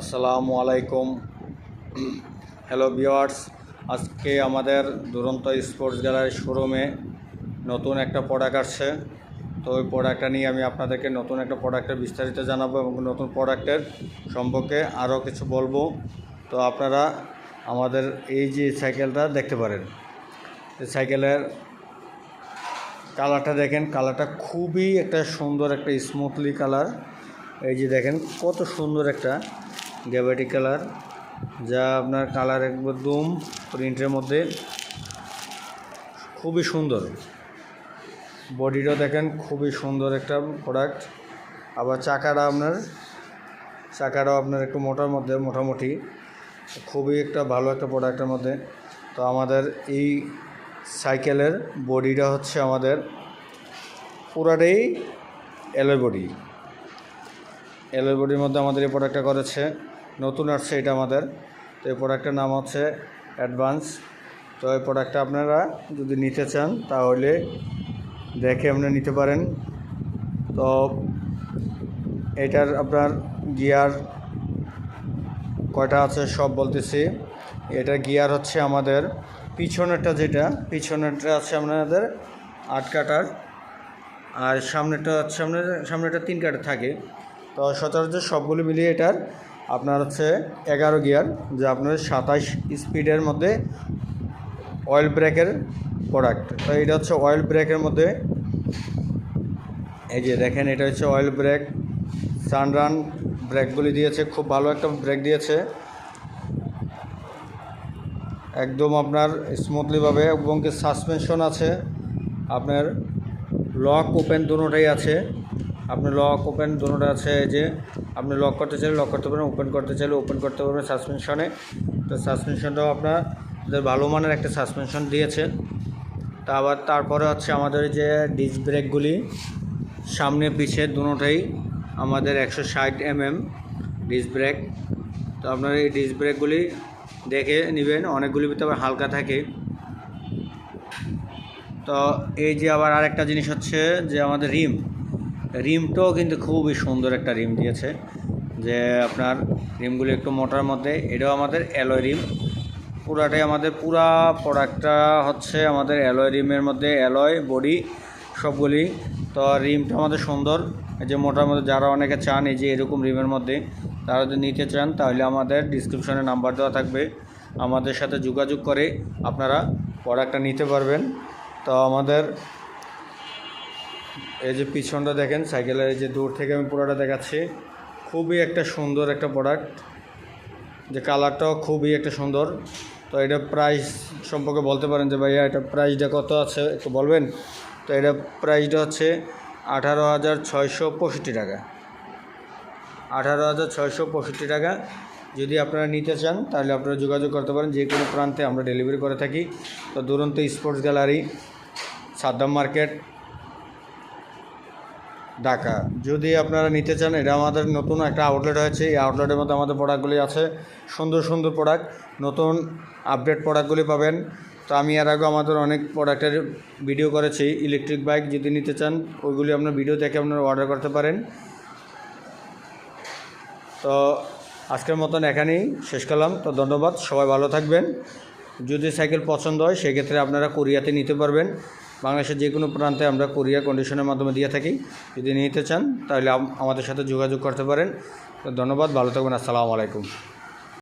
আসসালামু আলাইকুম। Hello viewers আজকে আমাদের দুরন্ত স্পোর্টস গ্যালারি শোরুমে নতুন একটা প্রোডাক্ট আসছে। তো ওই প্রোডাক্টটা নিয়ে আমি আপনাদেরকে নতুন একটা প্রোডাক্টের বিস্তারিত জানাব এবং নতুন প্রোডাক্টের সম্পর্কে আরও কিছু বলব। তো আপনারা আমাদের এই যে সাইকেলটা দেখতে পারেন। এই সাইকেলের কালারটা দেখেন কালারটা খুবই একটা সুন্দর একটা স্মুথলি কালার এই যে দেখেন, কত সুন্দর একটা গ্যাবাটি কালার, যা আপনার কালার একদম প্রিন্টের মধ্যে। খুবই সুন্দর। বডিটাও দেখেন, খুবই সুন্দর একটা প্রোডাক্ট আবার চাকাটা আপনার, চাকাটাও আপনার একটু মোটার মধ্যে, মোটামুটি। খুবই একটা ভালো একটা প্রোডাক্টের মধ্যে। তো আমাদের এই সাইকেলের বডিটা হচ্ছে আমাদের পুরাটাই এলোয় বডি। বডির মধ্যে আমাদের এই প্রোডাক্টটা করেছে। নতুন আসছে এটা আমাদের। তো এই প্রোডাক্টের নাম হচ্ছে অ্যাডভান্স তো এই প্রোডাক্টটা আপনারা যদি নিতে চান, তাহলে দেখে আপনারা নিতে পারেন। তো এটার আপনার গিয়ার কয়টা আছে সব বলতেছি। এটা গিয়ার হচ্ছে আমাদের পিছনেরটা যেটা, পিছনেরটা আছে আপনাদের আট কাটার, আর সামনেটা হচ্ছে আপনার সামনেটা তিন কাটার থাকে। তো সচরাচর সবগুলো মিলিয়ে এটার আপনার হচ্ছে এগারো গিয়ার, যা আপনার সাতাশ স্পিডের মধ্যে অয়েল ব্রেকের প্রোডাক্ট তো এটা হচ্ছে অয়েল ব্রেকের মধ্যে, এই যে দেখেন, এটা হচ্ছে অয়েল ব্রেক সানরান ব্রেকগুলি দিয়েছে, খুব ভালো একটা ব্রেক দিয়েছে। একদম আপনার স্মুথলিভাবে এবং কি সাসপেনশন আছে, আপনার লক ওপেন দুটোটাই আছে। আপনার লক ওপেন দুটোটা আছে এই যে, আপনি লক করতে চাইলে লক করতে পারেন ওপেন করতে চাইলে ওপেন করতে পারবেন সাসপেনশনে তো সাসপেনশনটাও আপনার ভালো মানের একটা সাসপেনশন দিয়েছে। তা আবার তারপরে হচ্ছে আমাদের যে ডিস্ক ব্রেকগুলি সামনে, পিছে দুটোটাই আমাদের একশো ষাট এমএম ডিস্ক ব্রেক তো আপনার এই ডিস্ক ব্রেকগুলি দেখে নেবেন, অনেকগুলি ভিতরে হালকা থাকে। তো এই যে আবার আরেকটা জিনিস হচ্ছে যে আমাদের রিম রিমটাও কিন্তু খুবই সুন্দর একটা রিম দিয়েছে, যে আপনার রিমগুলি একটু মোটার মধ্যে, এটাও আমাদের অ্যালয় রিম। পুরাটাই আমাদের পুরা প্রোডাক্টটা হচ্ছে আমাদের অ্যালয় রিমের মধ্যে অ্যালয়, বডি, সবগুলি। তো রিমটা আমাদের সুন্দর। এই যে মোটার মধ্যে যারা অনেকে চান, এই যে এরকম রিমের মধ্যে, তারা যদি নিতে চান, তাহলে আমাদের ডিসক্রিপশনে নাম্বার দেওয়া থাকবে। আমাদের সাথে যোগাযোগ করে আপনারা প্রোডাক্টটা নিতে পারবেন। তো আমাদের এই যে পিছনটা দেখেন, সাইকেলের যে দূর থেকে আমি পুরোটা দেখাচ্ছি। খুবই একটা সুন্দর একটা প্রোডাক্ট যে কালারটাও খুবই একটা সুন্দর। তো এটা প্রাইস সম্পর্কে বলতে পারেন যে ভাইয়া, এটা প্রাইসটা কত আছে একটু বলবেন? তো এটা প্রাইসটা হচ্ছে আঠারো হাজার ছয়শো পঁয়ষট্টি টাকা। আঠারো হাজার ছয়শো পঁয়ষট্টি টাকা। যদি আপনারা নিতে চান, তাহলে আপনারা যোগাযোগ করতে পারেন। যে কোনো প্রান্তে আমরা ডেলিভারি করে থাকি। তো Duranta sports gallery Saddam market Dhaka. যদি আপনারা নিতে চান, এটা আমাদের নতুন একটা আউটলেট হয়েছে এই আউটলেটের মধ্যে আমাদের প্রোডাক্টগুলি আছে। সুন্দর সুন্দর প্রোডাক্ট নতুন আপডেট প্রোডাক্টগুলি পাবেন। তো আমি এর আগে আমাদের অনেক প্রোডাক্টের ভিডিও করেছি। ইলেকট্রিক বাইক যদি নিতে চান, ওইগুলি আপনার ভিডিও দেখে আপনারা অর্ডার করতে পারেন। তো আজকের মতন এখানেই শেষ করলাম। তো ধন্যবাদ। সবাই ভালো থাকবেন। যদি সাইকেল পছন্দ হয়, সেক্ষেত্রে আপনারা কোরিয়াতে নিতে পারবেন। বাংলাদেশের যে কোনো প্রান্তে আমরা কোরিয়া কন্ডিশনের মাধ্যমে দিয়ে থাকি। যদি নিতে চান, তাহলে আমাদের সাথে যোগাযোগ করতে পারেন। ধন্যবাদ, ভালো থাকবেন, আসসালামু আলাইকুম।